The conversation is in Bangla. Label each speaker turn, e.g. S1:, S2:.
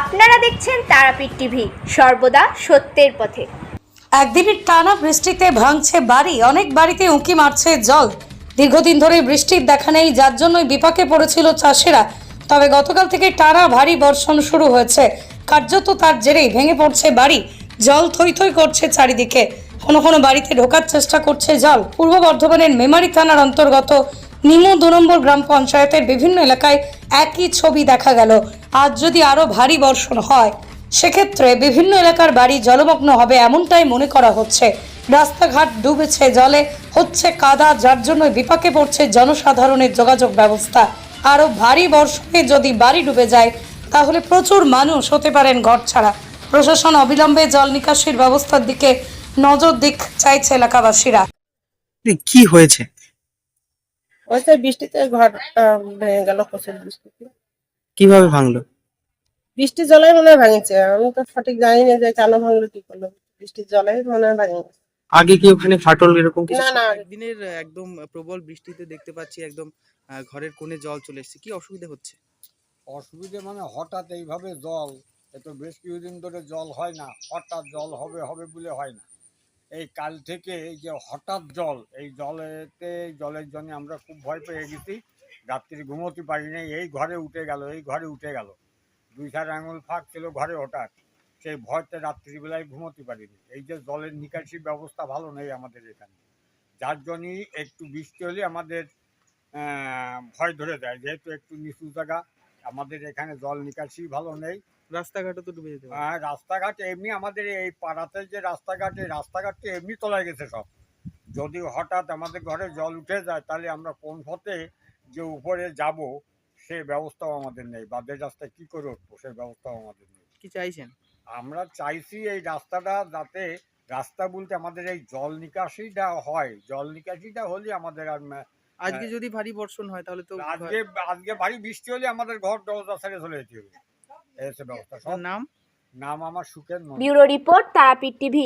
S1: আপনারা দেখছেন তারাপীঠ টিভি, সর্বদা সত্যের পথে।
S2: একদিনের টানা বৃষ্টিতে ভাঙছে বাড়ি, অনেক বাড়িতে উঁকি মারছে জল। দীর্ঘদিন ধরে বৃষ্টির দেখা নেই, যার জন্যই বিপাকে পড়েছিল চাষিরা। তবে গতকাল থেকে টানা ভারী বর্ষণ শুরু হয়েছে। কার্যত তার জেরেই ভেঙে পড়ছে বাড়ি। জল থই থই করছে চারিদিকে। কোনো কোনো বাড়িতে ঢোকার চেষ্টা করছে জল। পূর্ব বর্ধমানের মেমারি থানার অন্তর্গত নিমু দু নম্বর গ্রাম পঞ্চায়েতের বিভিন্ন এলাকায় একই ছবি দেখা গেল। আজ যদি আরও ভারী বর্ষণ হয়, সেক্ষেত্রে বিভিন্ন এলাকার বাড়ি জলমগ্ন হবে এমনটাই মনে করা হচ্ছে। রাস্তাঘাট ডুবেছে, জলে হচ্ছে কাদা, যার জন্য বিপাকে পড়ছে জনসাধারণের যোগাযোগ ব্যবস্থা। আরও ভারী বর্ষণে যদি বাড়ি ডুবে যায়, তাহলে প্রচুর মানুষ হতে পারেন ঘর ছাড়া। প্রশাসন অবিলম্বে জল নিকাশির ব্যবস্থার দিকে নজর দিক চাইছে এলাকাবাসীরা।
S3: কি হয়েছে?
S4: ওই তো বৃষ্টিতে ঘর ভেঙে গেল প্রচুর বৃষ্টিতে
S3: কীভাবে ভাঙলো?
S4: বৃষ্টির জলে মনে হয় ভাঙিছে। আমি তো সঠিক জানি না যে কেন ভাঙলো কি করল। বৃষ্টির জলে মনে হয় ভাঙে গেছে।
S3: আগে কি ওখানে ফাটল এরকম কিছু
S4: না না।
S5: একদিনের একদম প্রবল বৃষ্টিতে দেখতে পাচ্ছি একদম আহ, ঘরের কোণে জল চলে এসেছে। কি অসুবিধা হচ্ছে?
S6: অসুবিধে মানে হঠাৎ এইভাবে জল এ তো বেশ কিছুদিন ধরে জল হয় না। হঠাৎ জল হবে হবে বলে হয় না। এই কাল থেকে এই যে হঠাৎ জল, এই জলেতে, জলের জন্য আমরা খুব ভয় পেয়ে গেছি। রাত্রি ঘুমোতে পারি নাই, এই ঘরে উঠে গেল, এই ঘরে উঠে গেল। দুই চার আঙুল ফাঁক ছিল ঘরে হঠাৎ সেই ভয়তে রাত্রিবেলায় ঘুমোতে পারিনি। এই যে জলের নিকাশি ব্যবস্থা ভালো নেই আমাদের এখানে। যার জন্যই একটু বৃষ্টি হলে আমাদের ভয় ধরে দেয় যেহেতু একটু নিচু জায়গা আমাদের এখানে জল নিকাশি ভালো নেই।
S5: রাস্তাঘাটও তো ডুবে যেতে
S6: আর রাস্তাঘাট এমনি আমাদের এই পাড়াতে যে রাস্তাঘাট এই রাস্তাঘাট তো এমনি তলায় গেছে সব। যদি হঠাৎ আমাদের ঘরে জল উঠে যায় তাহলে আমরা কোন পথে যে উপরে যাব সে ব্যবস্থাও আমাদের নেই। বাদের রাস্তায় কী করে উঠবো সে ব্যবস্থাও আমাদের নেই।
S5: কি চাইছেন?
S6: আমরা চাইছি এই রাস্তাটা যাতে রাস্তা বলতে আমাদের এই জল নিকাশিটা হয়। জল নিকাশিটা হলে আমাদের আর
S5: আজকে
S6: হ্যাঁ।
S5: যদি ভারী বর্ষণ হয় তাহলে তো
S6: আজকে আজকে ভারী বৃষ্টি হলে আমাদের ঘর দরজা ছেড়ে চলে যেতে হবে। এই হচ্ছে ব্যবস্থা। সব
S5: নাম?
S6: নাম আমার সুখের
S1: ব্যুরো রিপোর্ট তারাপীঠ টিভি।